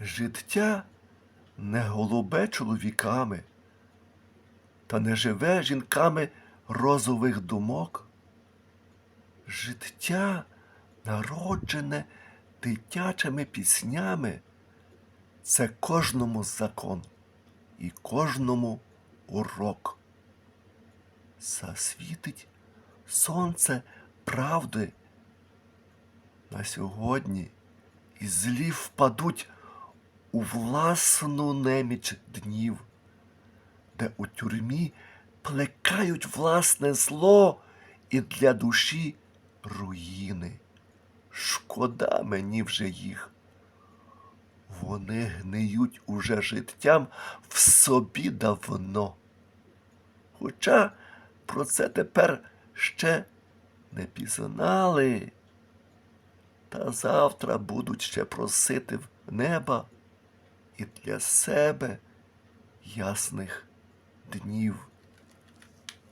Життя не голубе чоловіками, та не живе жінками розових думок. Життя, народжене дитячими піснями, це кожному закон і кожному урок. Засвітить сонце правди на сьогодні і злі впадуть у власну неміч днів, де у тюрмі плекають власне зло і для душі руїни. Шкода мені вже їх. Вони гниють уже життям в собі давно. Хоча про це тепер ще не пізнали. Та завтра будуть ще просити в неба і для себе ясних днів.